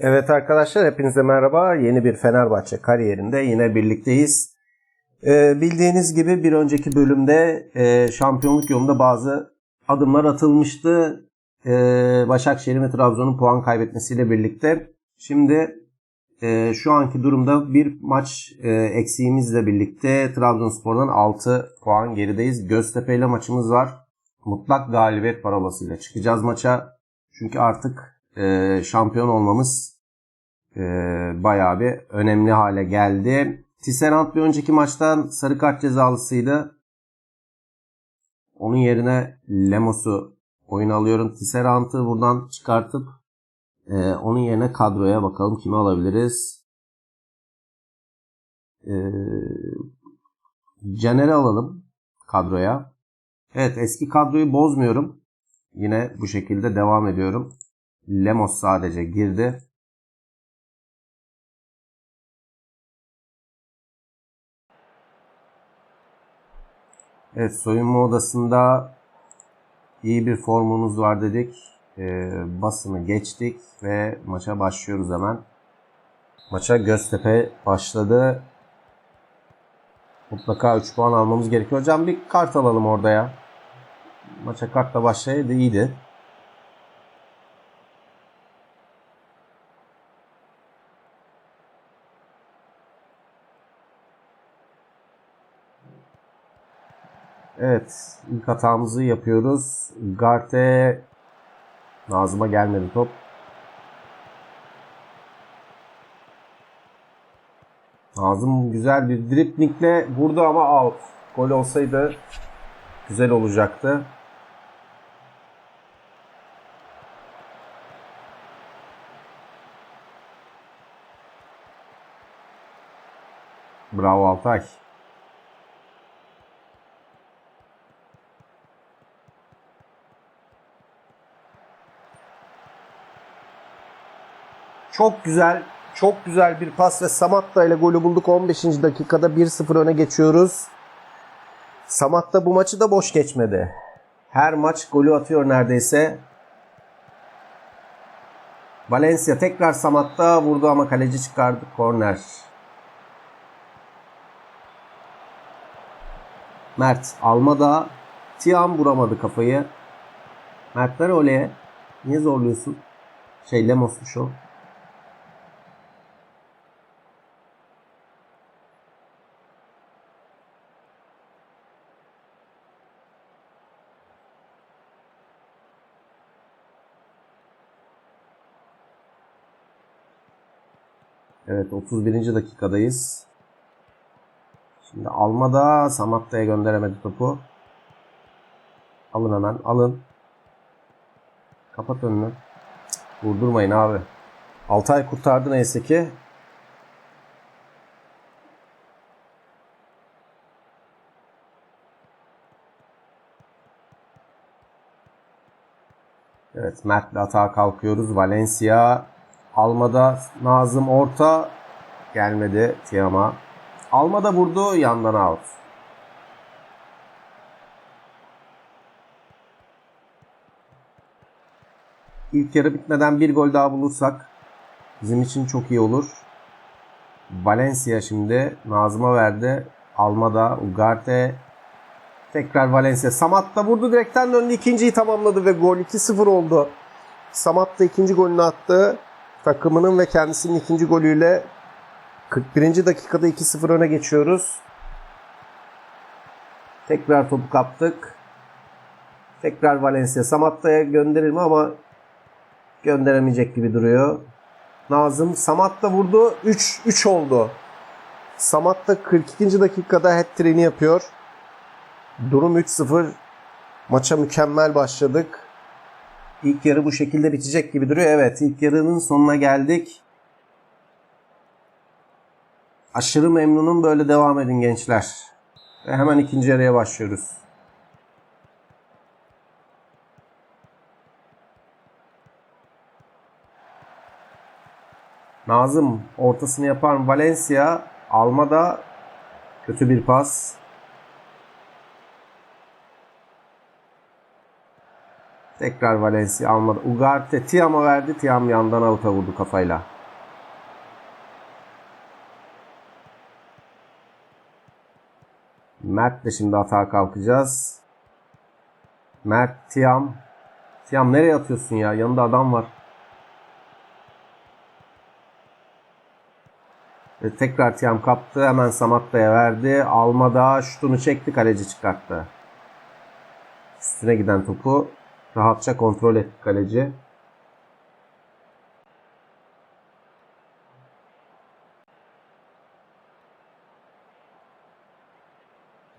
Evet arkadaşlar hepinize merhaba. Yeni bir Fenerbahçe kariyerinde yine birlikteyiz. Ee, bildiğiniz gibi bir önceki bölümde e, şampiyonluk yolunda bazı adımlar atılmıştı. Ee, Başakşehir ve Trabzon'un puan kaybetmesiyle birlikte. Şimdi e, şu anki durumda bir maç e, eksiğimizle birlikte Trabzonspor'dan 6 puan gerideyiz. Göztepe ile maçımız var. Mutlak galibiyet parolasıyla çıkacağız maça. Çünkü artık e, şampiyon olmamız e, bayağı bir önemli hale geldi. Tisserand bir önceki maçtan sarı kart cezalısıydı. Onun yerine Lemos'u oyun alıyorum. Tisserand'ı buradan çıkartıp e, onun yerine kadroya bakalım kimi alabiliriz. E, Caner'i alalım kadroya. Evet eski kadroyu bozmuyorum. Yine bu şekilde devam ediyorum. Lemos sadece girdi. Evet soyunma odasında iyi bir formunuz var dedik. Ee, basını geçtik ve maça başlıyoruz hemen. Maça Göztepe başladı. Mutlaka 3 puan almamız gerekiyor. Hocam bir kart alalım orada ya. Maça kartla başlaydı iyiydi. Evet. ilk hatamızı yapıyoruz. Garte Nazım'a gelmedi top. Nazım güzel bir driplingle vurdu ama out. Gol olsaydı güzel olacaktı. Bravo Altay. Çok güzel, çok güzel bir pas ve Samatta ile golü bulduk. 15. dakikada 1-0 öne geçiyoruz. Samatta bu maçı da boş geçmedi. Her maç golü atıyor neredeyse. Valencia tekrar Samatta vurdu ama kaleci çıkardı. Korner. Mert Almada Tiam vuramadı kafayı. Mertler oleye. Niye zorluyorsun? Şey Lemos'muş o. Evet 31. dakikadayız. Şimdi Almada Samatta'ya gönderemedi topu. Alın hemen alın. Kapat önünü. Vurdurmayın abi. Altay kurtardı neyse ki. Evet Mert'le atağa kalkıyoruz. Valencia Almada Nazım orta gelmedi Tiam'a. Almada vurdu yandan out. İlk yarı bitmeden bir gol daha bulursak bizim için çok iyi olur. Valencia şimdi Nazım'a verdi. Almada, Ugarte tekrar Valencia. Samat da vurdu direkten döndü. ikinciyi tamamladı ve gol 2-0 oldu. Samat da ikinci golünü attı. Takımının ve kendisinin ikinci golüyle 41. dakikada 2-0 öne geçiyoruz. Tekrar topu kaptık. Tekrar Valencia. Samatta'ya gönderir mi ama gönderemeyecek gibi duruyor. Nazım Samat da vurdu. 3 3 oldu. Samat da 42. dakikada hat-trick'ini yapıyor. Durum 3-0. Maça mükemmel başladık. İlk yarı bu şekilde bitecek gibi duruyor. Evet ilk yarının sonuna geldik. Aşırı memnunum böyle devam edin gençler. Ve hemen ikinci yarıya başlıyoruz. Nazım ortasını yapan Valencia Almada kötü bir pas. Tekrar Valencia almadı. Ugarte Tiam'a verdi. Tiam yandan avuta vurdu kafayla. Mert de şimdi atağa kalkacağız. Mert Tiam. Tiam nereye atıyorsun ya? Yanında adam var. Ve tekrar Tiam kaptı. Hemen Samatta'ya verdi. Almada şutunu çekti. Kaleci çıkarttı. Üstüne giden topu rahatça kontrol etti kaleci.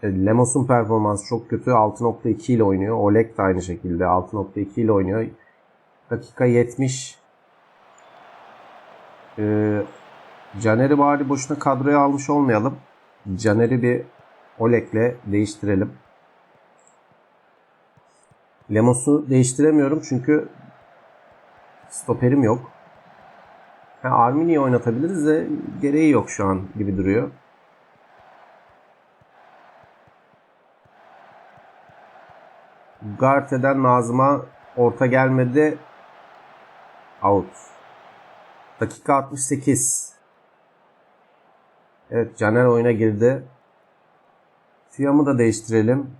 Lemos'un performansı çok kötü. 6.2 ile oynuyor. Oleg de aynı şekilde 6.2 ile oynuyor. Dakika 70. Ee, Caner'i bari boşuna kadroya almış olmayalım. Caner'i bir Oleg'le değiştirelim. Lemos'u değiştiremiyorum çünkü stoperim yok. Ha, Armini'yi oynatabiliriz de gereği yok şu an gibi duruyor. Garte'den Nazım'a orta gelmedi. Out. Dakika 68. Evet Caner oyuna girdi. Fiyamı da değiştirelim.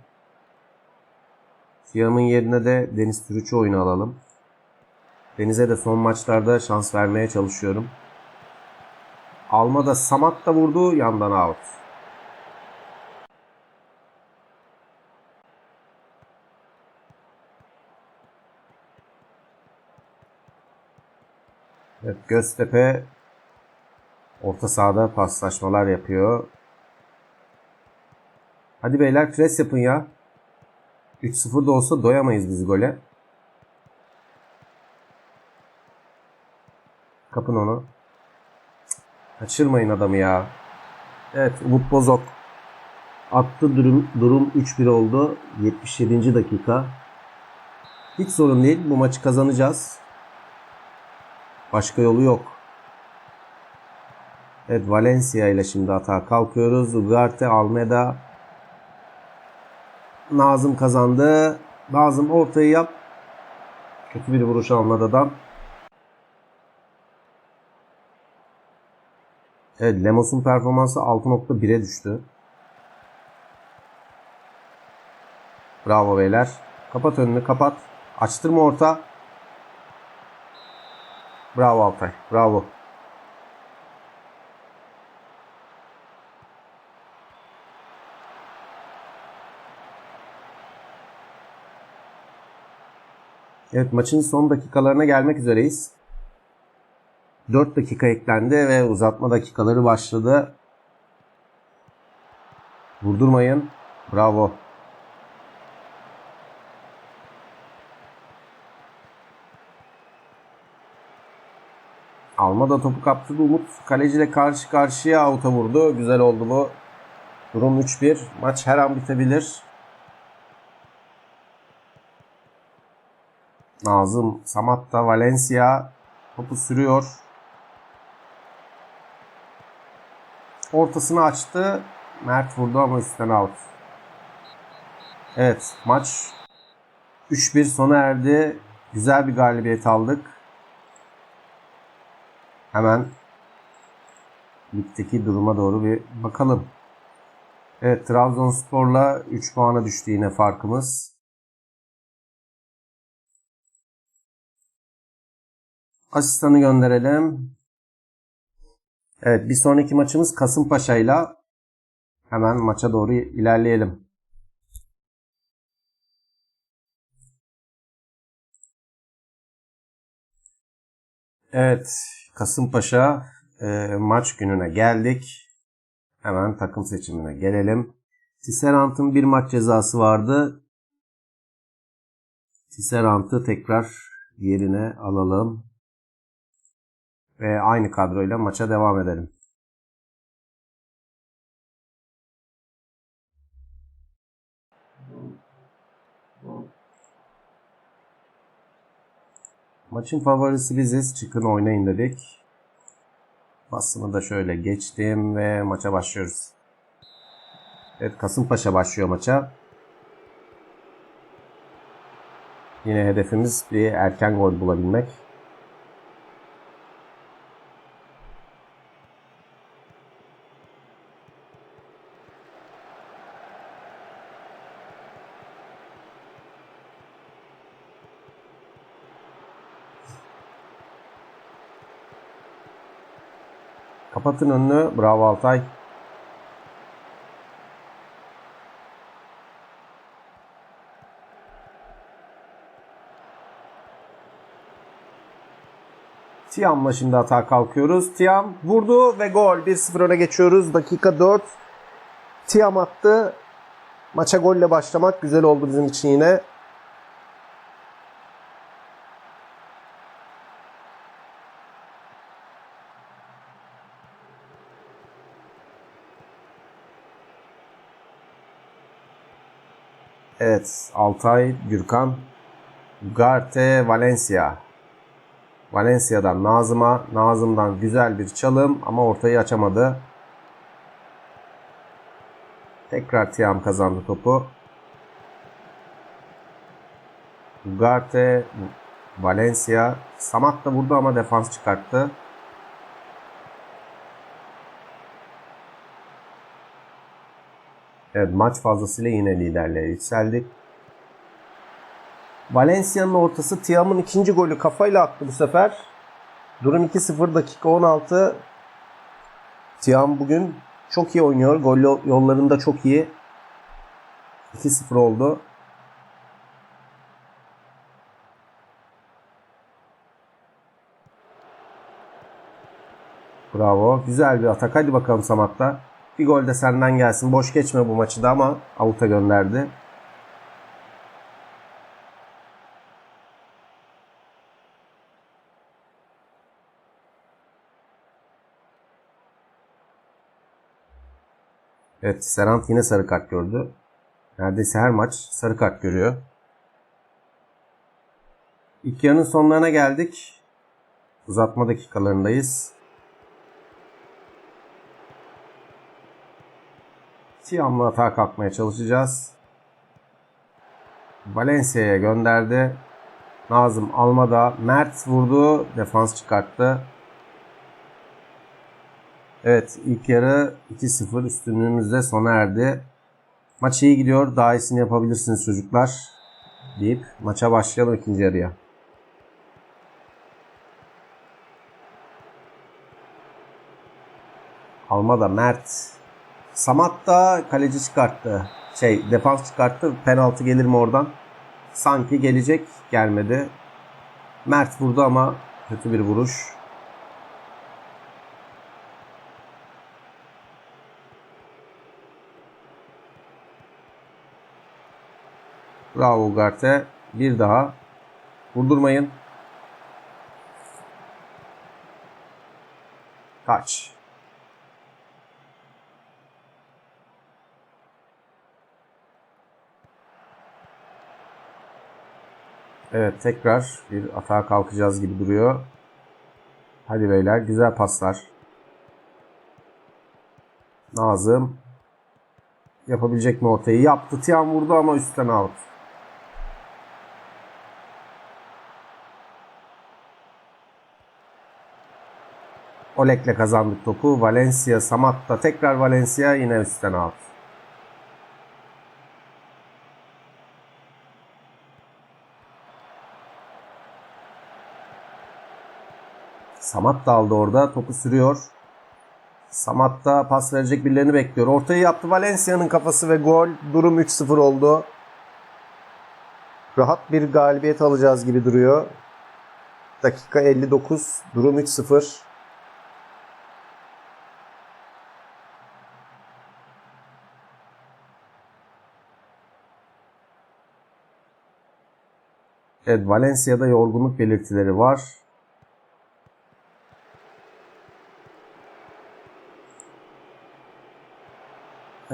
Fiyam'ın yerine de Deniz Türüç'ü oyuna alalım. Deniz'e de son maçlarda şans vermeye çalışıyorum. Almada Samat da vurdu yandan out. Evet, Göztepe orta sahada paslaşmalar yapıyor. Hadi beyler pres yapın ya. 3-0 da olsa doyamayız biz gole. Kapın onu. Kaçırmayın adamı ya. Evet Umut Bozok attı durum, durum 3-1 oldu. 77. dakika. Hiç sorun değil. Bu maçı kazanacağız. Başka yolu yok. Evet Valencia ile şimdi hata kalkıyoruz. Ugarte, Almeda. Nazım kazandı. Nazım ortayı yap. Kötü bir vuruş Almeda'dan. Evet Lemos'un performansı 6.1'e düştü. Bravo beyler. Kapat önünü kapat. Açtırma orta. Bravo Altay. Bravo. Evet maçın son dakikalarına gelmek üzereyiz. 4 dakika eklendi ve uzatma dakikaları başladı. Vurdurmayın. Bravo. Alma da topu kaptırdı. Umut kaleciyle karşı karşıya avuta vurdu. Güzel oldu bu. Durum 3-1. Maç her an bitebilir. Nazım, Samatta, Valencia topu sürüyor. Ortasını açtı. Mert vurdu ama üstten out. Evet maç 3-1 sona erdi. Güzel bir galibiyet aldık. Hemen ligdeki duruma doğru bir bakalım. Evet Trabzonspor'la 3 puana düştü yine farkımız. Asistanı gönderelim. Evet bir sonraki maçımız Kasımpaşa'yla hemen maça doğru ilerleyelim. Evet Kasımpaşa e, maç gününe geldik. Hemen takım seçimine gelelim. Tisserant'ın bir maç cezası vardı. Tisserant'ı tekrar yerine alalım. Ve aynı kadroyla maça devam edelim. Maçın favorisi biziz. Çıkın oynayın dedik. Basını da şöyle geçtim ve maça başlıyoruz. Evet Kasımpaşa başlıyor maça. Yine hedefimiz bir erken gol bulabilmek. Kapatın önünü. Bravo Altay. Tiam'la şimdi hata kalkıyoruz. Tiam vurdu ve gol. 1-0 öne geçiyoruz. Dakika 4. Tiam attı. Maça golle başlamak güzel oldu bizim için yine. Evet. Altay, Gürkan, Ugarte, Valencia. Valencia'dan Nazım'a, Nazım'dan güzel bir çalım ama ortayı açamadı. Tekrar Tiam kazandı topu. Ugarte, Valencia. Samat da vurdu ama defans çıkarttı. Evet maç fazlasıyla yine liderliğe yükseldik. Valencia'nın ortası Tiam'ın ikinci golü kafayla attı bu sefer. Durum 2-0 dakika 16. Tiam bugün çok iyi oynuyor. Gol yollarında çok iyi. 2-0 oldu. Bravo. Güzel bir atak. Hadi bakalım Samat'ta. Bir gol de senden gelsin. Boş geçme bu maçı da ama avuta gönderdi. Evet Serant yine sarı kart gördü. Neredeyse her maç sarı kart görüyor. İlk yarının sonlarına geldik. Uzatma dakikalarındayız. Tiam'la hata kalkmaya çalışacağız. Valencia'ya gönderdi. Nazım Almada. Mert vurdu. Defans çıkarttı. Evet ilk yarı 2-0 üstünlüğümüzde sona erdi. Maç iyi gidiyor. Daha iyisini yapabilirsiniz çocuklar. Deyip maça başlayalım ikinci yarıya. Almada Mert. Samat da kaleci çıkarttı. Şey defans çıkarttı. Penaltı gelir mi oradan? Sanki gelecek. Gelmedi. Mert vurdu ama kötü bir vuruş. Bravo Ugarte. Bir daha. Vurdurmayın. Kaç. Evet tekrar bir atağa kalkacağız gibi duruyor. Hadi beyler güzel paslar. Nazım. Yapabilecek mi ortayı? Yaptı. Tiyan vurdu ama üstten out. Olek'le kazandık topu. Valencia, Samatta tekrar Valencia yine üstten out. Samat da aldı orada. Topu sürüyor. Samat da pas verecek birilerini bekliyor. Ortayı yaptı Valencia'nın kafası ve gol. Durum 3-0 oldu. Rahat bir galibiyet alacağız gibi duruyor. Dakika 59. Durum 3-0. Evet Valencia'da yorgunluk belirtileri var.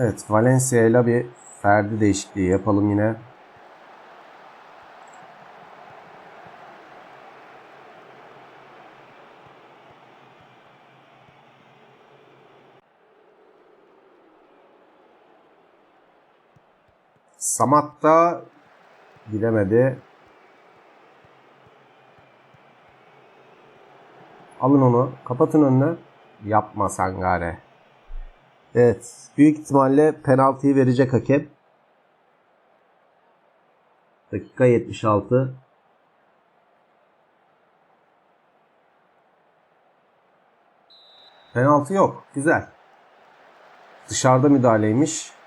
Evet Valencia ile bir Ferdi değişikliği yapalım yine. Samat da gidemedi. Alın onu. Kapatın önüne. Yapma Sangare. Evet. Büyük ihtimalle penaltıyı verecek hakem. Dakika 76. Penaltı yok. Güzel. Dışarıda müdahaleymiş.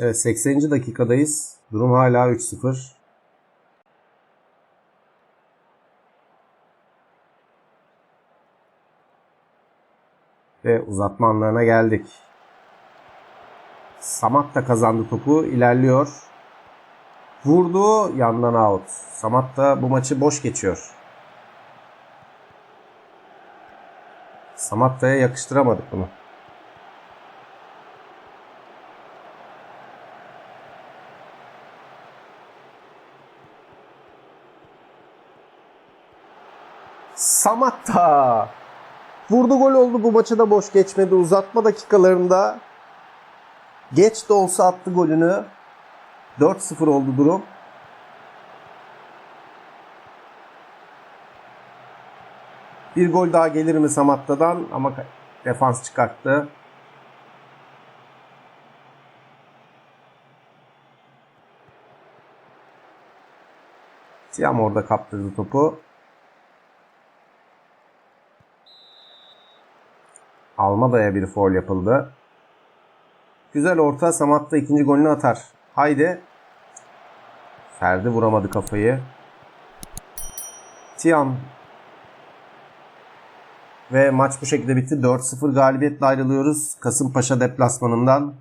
Evet 80. dakikadayız. Durum hala 3-0. Ve uzatma anlarına geldik. Samat da kazandı topu. ilerliyor. Vurdu. Yandan out. Samat da bu maçı boş geçiyor. Samatta'ya yakıştıramadık bunu. Samatta. Vurdu gol oldu bu maçı da boş geçmedi. Uzatma dakikalarında geç de olsa attı golünü. 4-0 oldu durum. Bir gol daha gelir mi Samatta'dan ama defans çıkarttı. Tiam orada kaptırdı topu. Almada'ya bir foul yapıldı. Güzel orta Samat da ikinci golünü atar. Haydi. Ferdi vuramadı kafayı. Tiam. Ve maç bu şekilde bitti. 4-0 galibiyetle ayrılıyoruz. Kasımpaşa deplasmanından.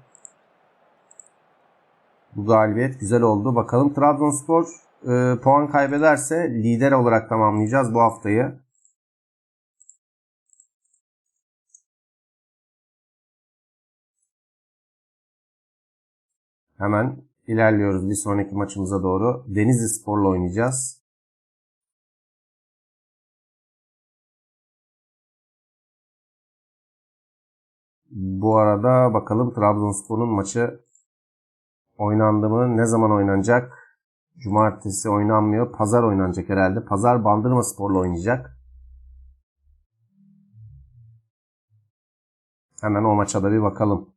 Bu galibiyet güzel oldu. Bakalım Trabzonspor e, puan kaybederse lider olarak tamamlayacağız bu haftayı. Hemen ilerliyoruz bir sonraki maçımıza doğru. Denizli Spor'la oynayacağız. Bu arada bakalım Trabzonspor'un maçı oynandı mı? Ne zaman oynanacak? Cumartesi oynanmıyor. Pazar oynanacak herhalde. Pazar Bandırma Spor'la oynayacak. Hemen o maça da bir bakalım.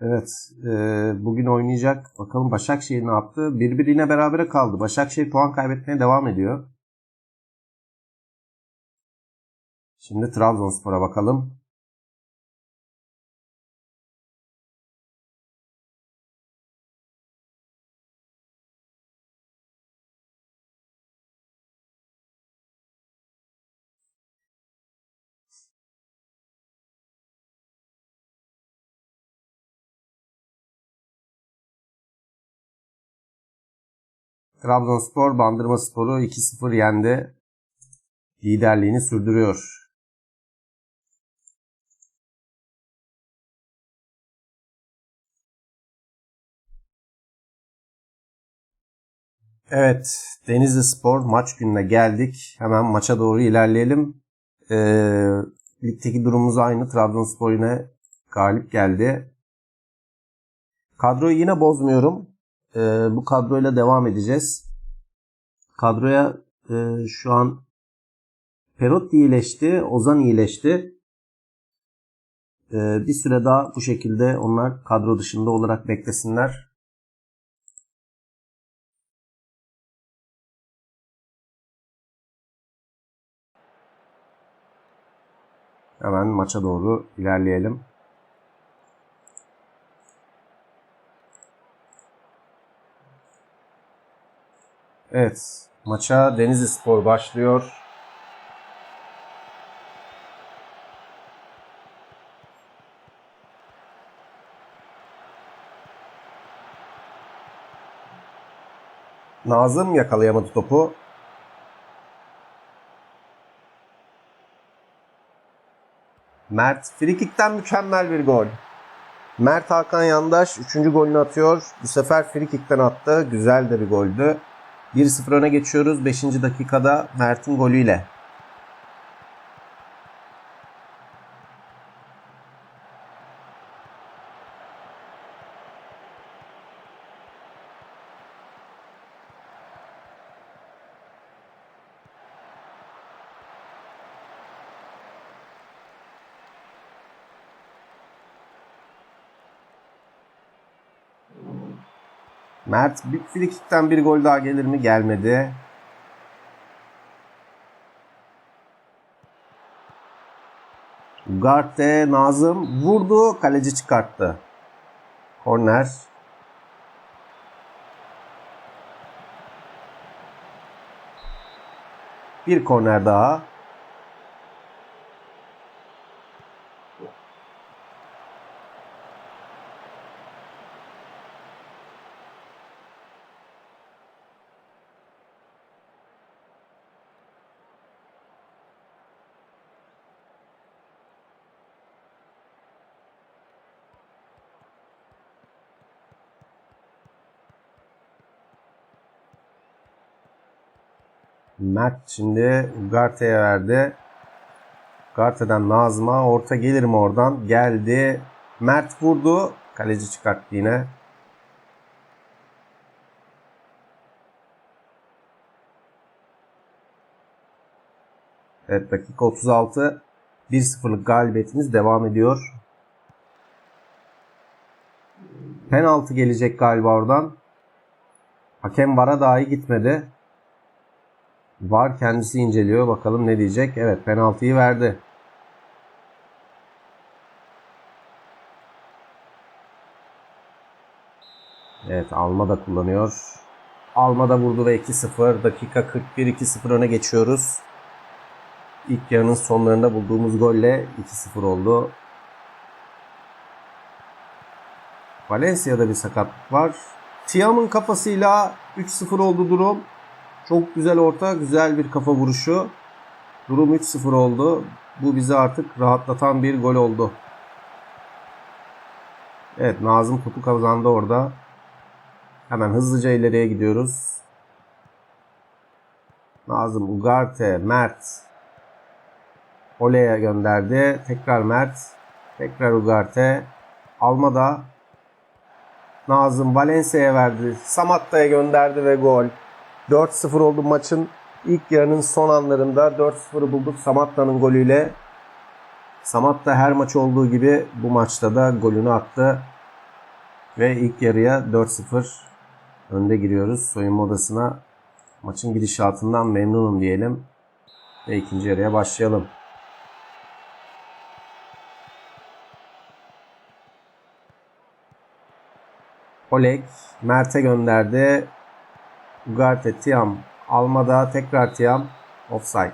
Evet. E, bugün oynayacak. Bakalım Başakşehir ne yaptı? Birbirine berabere kaldı. Başakşehir puan kaybetmeye devam ediyor. Şimdi Trabzonspor'a bakalım. Trabzonspor Bandırma Spor'u 2-0 yendi. Liderliğini sürdürüyor. Evet, Denizli Spor maç gününe geldik. Hemen maça doğru ilerleyelim. Ee, ligdeki durumumuz aynı. Trabzonspor yine galip geldi. Kadroyu yine bozmuyorum. Ee, bu kadroyla devam edeceğiz. Kadroya e, şu an Perot iyileşti, Ozan iyileşti. Ee, bir süre daha bu şekilde onlar kadro dışında olarak beklesinler. Hemen maça doğru ilerleyelim. Evet, maça Denizli Spor başlıyor. Nazım yakalayamadı topu. Mert frikikten mükemmel bir gol. Mert Hakan Yandaş 3. golünü atıyor. Bu sefer frikikten attı. Güzel de bir goldü. 1-0 öne geçiyoruz 5. dakikada Mert'in golüyle. Mert bir frikikten bir gol daha gelir mi? Gelmedi. Ugarte Nazım vurdu. Kaleci çıkarttı. Korner. Bir korner daha. Mert şimdi Ugarte'ye verdi. Ugarte'den Nazım'a orta gelir mi oradan? Geldi. Mert vurdu. Kaleci çıkarttı yine. Evet dakika 36. 1-0'lık galibiyetimiz devam ediyor. Penaltı gelecek galiba oradan. Hakem vara dahi gitmedi. Var kendisi inceliyor. Bakalım ne diyecek. Evet penaltıyı verdi. Evet Alma da kullanıyor. Alma da vurdu ve 2-0. Dakika 41 2-0 öne geçiyoruz. İlk yarının sonlarında bulduğumuz golle 2-0 oldu. Valencia'da bir sakatlık var. Tiam'ın kafasıyla 3-0 oldu durum. Çok güzel orta, güzel bir kafa vuruşu. Durum 3-0 oldu. Bu bizi artık rahatlatan bir gol oldu. Evet Nazım topu kazandı orada. Hemen hızlıca ileriye gidiyoruz. Nazım, Ugarte, Mert. Ole'ye gönderdi. Tekrar Mert. Tekrar Ugarte. Almada. Nazım Valencia'ya verdi. Samatta'ya gönderdi ve gol. 4-0 oldu maçın ilk yarının son anlarında 4-0'ı bulduk Samatta'nın golüyle. Samatta her maç olduğu gibi bu maçta da golünü attı. Ve ilk yarıya 4-0 önde giriyoruz. Soyunma odasına maçın gidişatından memnunum diyelim. Ve ikinci yarıya başlayalım. Oleg Mert'e gönderdi. Ugarte, Tiam, Almada tekrar Tiam, offside.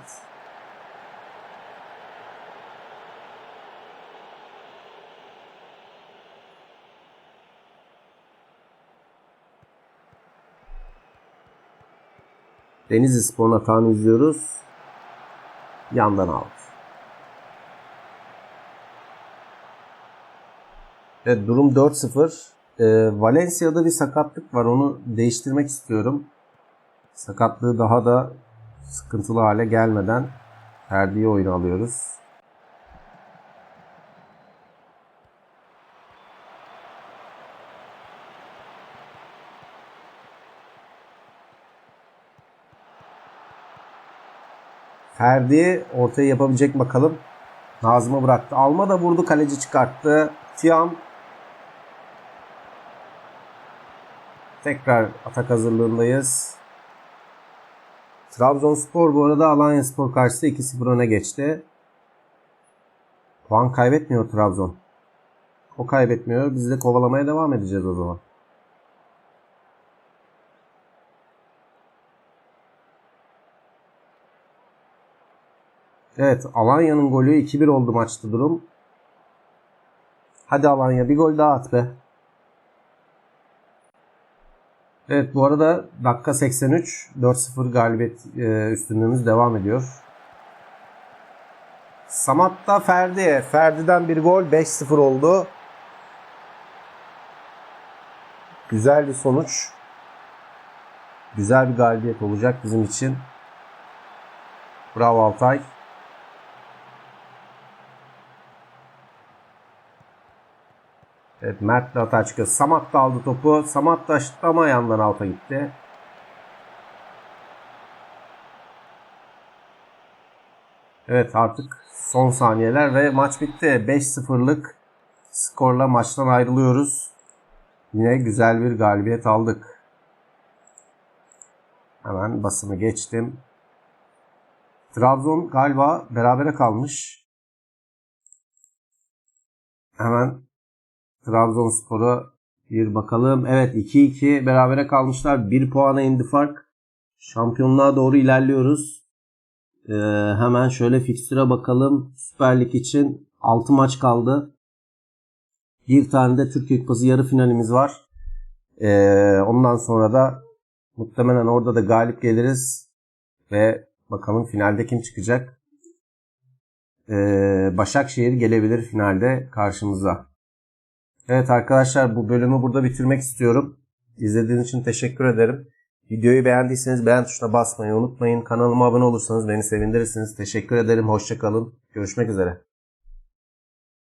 Denizli Spor'un atağını izliyoruz. Yandan aldı. Evet durum 4-0. Ee, Valencia'da bir sakatlık var. Onu değiştirmek istiyorum. Sakatlığı daha da sıkıntılı hale gelmeden Ferdi'yi oyuna alıyoruz. Ferdi ortaya yapabilecek bakalım. Nazım'ı bıraktı. Alma da vurdu. Kaleci çıkarttı. Tiam tekrar atak hazırlığındayız. Trabzonspor bu arada Alanya Spor karşısında 2-0 öne geçti. Puan kaybetmiyor Trabzon. O kaybetmiyor. Biz de kovalamaya devam edeceğiz o zaman. Evet Alanya'nın golü 2-1 oldu maçta durum. Hadi Alanya bir gol daha at be. Evet bu arada dakika 83 4-0 galibiyet e, üstünlüğümüz devam ediyor. Samat'ta Ferdi. Ferdi'den bir gol 5-0 oldu. Güzel bir sonuç. Güzel bir galibiyet olacak bizim için. Bravo Altay. Evet Mert de hata çıkıyor. Samat da aldı topu. Samat da ama yandan alta gitti. Evet artık son saniyeler ve maç bitti. 5-0'lık skorla maçtan ayrılıyoruz. Yine güzel bir galibiyet aldık. Hemen basımı geçtim. Trabzon galiba berabere kalmış. Hemen Trabzonspor'a bir bakalım. Evet 2-2 berabere kalmışlar. 1 puana indi fark. Şampiyonluğa doğru ilerliyoruz. Ee, hemen şöyle fikstüre bakalım. Süper Lig için 6 maç kaldı. Bir tane de Türkiye Kupası yarı finalimiz var. Ee, ondan sonra da muhtemelen orada da galip geliriz. Ve bakalım finalde kim çıkacak. Ee, Başakşehir gelebilir finalde karşımıza. Evet arkadaşlar bu bölümü burada bitirmek istiyorum. İzlediğiniz için teşekkür ederim. Videoyu beğendiyseniz beğen tuşuna basmayı unutmayın. Kanalıma abone olursanız beni sevindirirsiniz. Teşekkür ederim. Hoşçakalın. Görüşmek üzere.